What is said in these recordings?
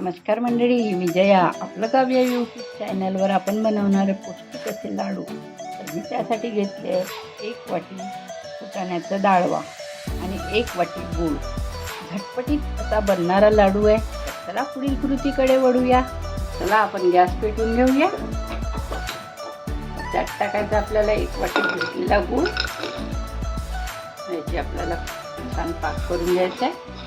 नमस्कार मंडळी मी जया. आपलं काव्य यूट्यूब चॅनलवर आपण बनवणारे पौष्टिक असे लाडू. तर मी त्यासाठी घेतले एक वाटी फुटाण्याचा डाळवा आणि एक वाटी गूळ. झटपटीत असा बनणारा लाडू आहे. चला पुढील कृतीकडे वळूया. चला आपण गॅस पेटून घेऊया. त्यात टाकायचं आपल्याला एक वाटी घेतलेला गूळ. याची आपल्याला छान पाक करून घ्यायचा आहे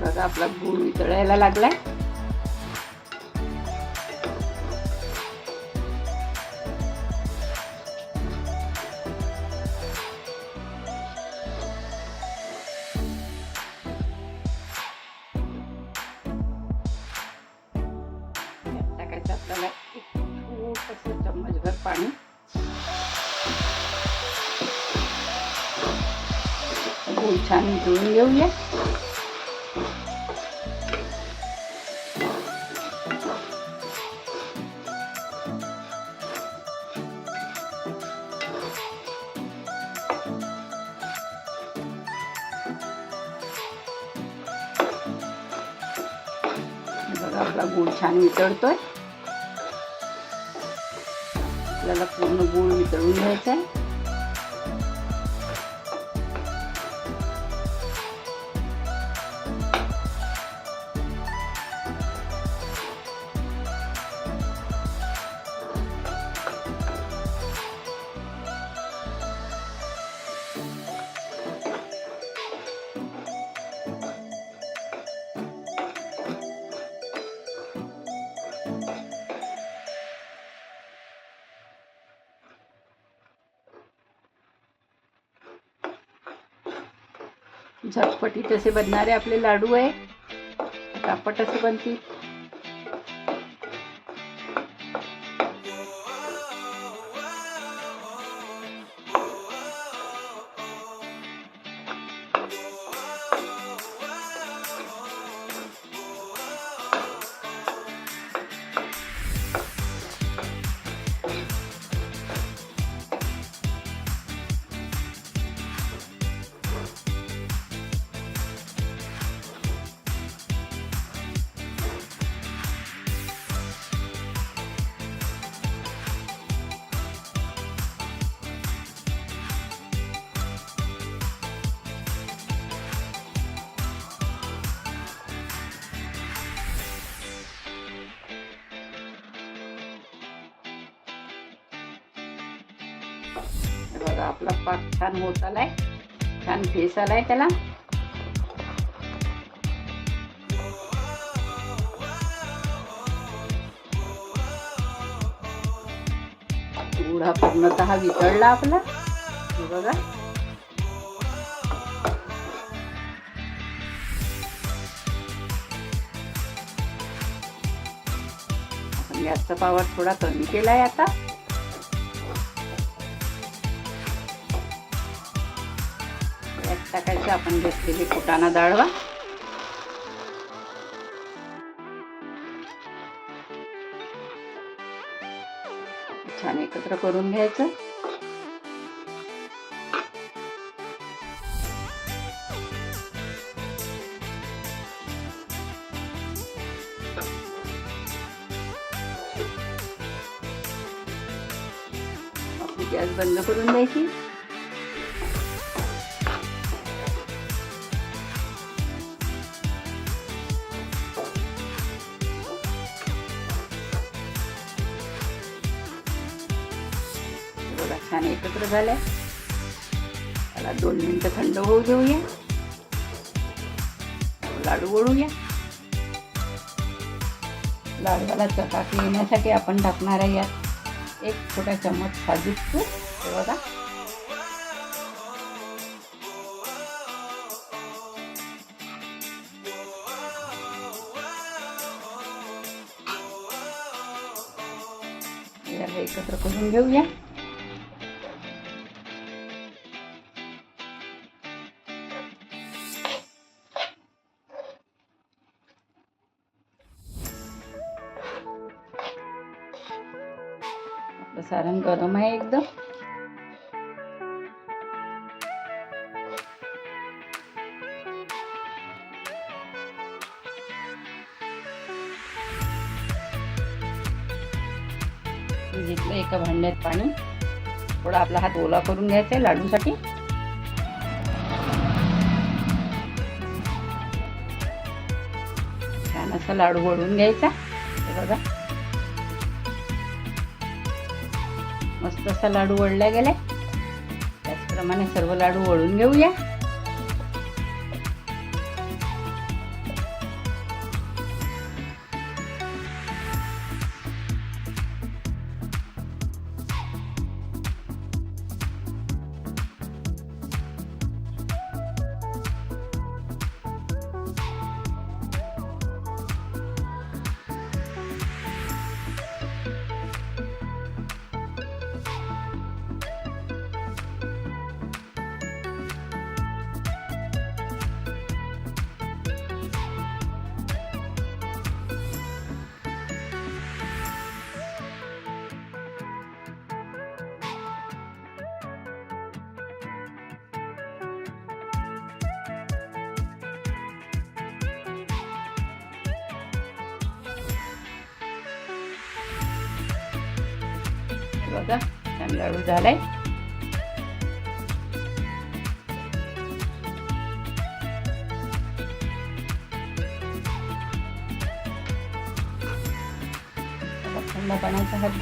बघा आपला गूळ वितळायला लागलाय. त्यात टाकायचं आपल्याला एक छोटंसं चम्मचभर पाणी. गूळ छान वितळून घेऊया. बघा आपला गुळ छान वितळतोय आपल्याला पूर्ण गुळ वितळून घ्यायचा आहे झटपटीत असे बनणारे आपले लाडू आहे. पटापट असे बनतील. बघा आपला पाक छान होत आलाय. छान फेस आलाय त्याला. गुळ हा पूर्णतः वितळला आपला. बघा. गॅसचा पावर थोडा कमी केलाय आता. यात टाकायचं आपण घेतलेली फुटाणा डाळवा छान एकत्र करून घ्यायचं. आपली गॅस बंद करून द्यायची. बघा एकत्र त्याला दोन मिनटं थंड होऊ देऊया. लाडू वळूया. लाडूला चपाती येण्यासाठी आपण टाकणार आहे यात एक छोटा चम्मच साजूक तूप. हे बघा. एकत्र करून घेऊया. सारण गरम आहे एकदम. घेतलं एका भांड्यात पाणी. थोडा आपला हात ओला करून घ्यायचा आहे लाडूसाठी. छान असा लाडू वळून घ्यायचा. बघा. मस्त असा लाडू वळला गेलाय. त्याचप्रमाणे सर्व लाडू वळून घेऊया. uwaga, nagrywamy dalej. Zobaczmy, ma Pana trochę w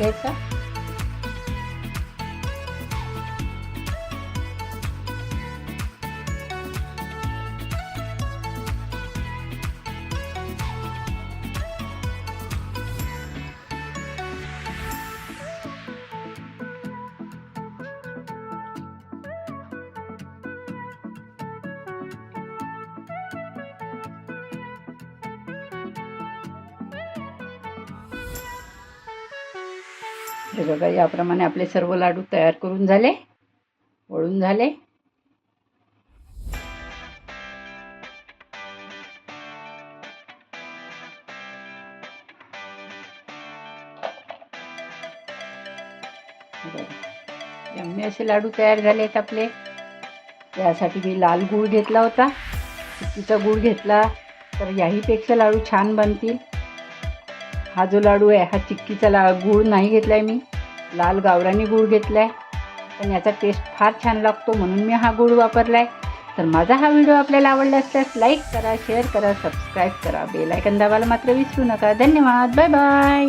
हे बघा याप्रमाणे आपले सर्व लाडू तयार करून झाले वळून झाले. यम्मी असे लाडू तयार झाले आहेत आपले. यासाठी मी लाल गूळ घेतला होता. चुकीचा गूळ घेतला तर याहीपेक्षा लाडू छान बनतील. हा जो लाडू आहे हा चिक्कीचा ला गूळ नाही घेतला आहे मी. लाल गावरानी गूळ घेतला आहे पण याचा टेस्ट फार छान लागतो म्हणून मी हा गूळ वापरला आहे तर माझा हा व्हिडिओ आपल्याला आवडला असल्यास लाईक करा शेअर करा सबस्क्राईब करा. बेलायकन दाबायला मात्र विसरू नका. धन्यवाद. Bye bye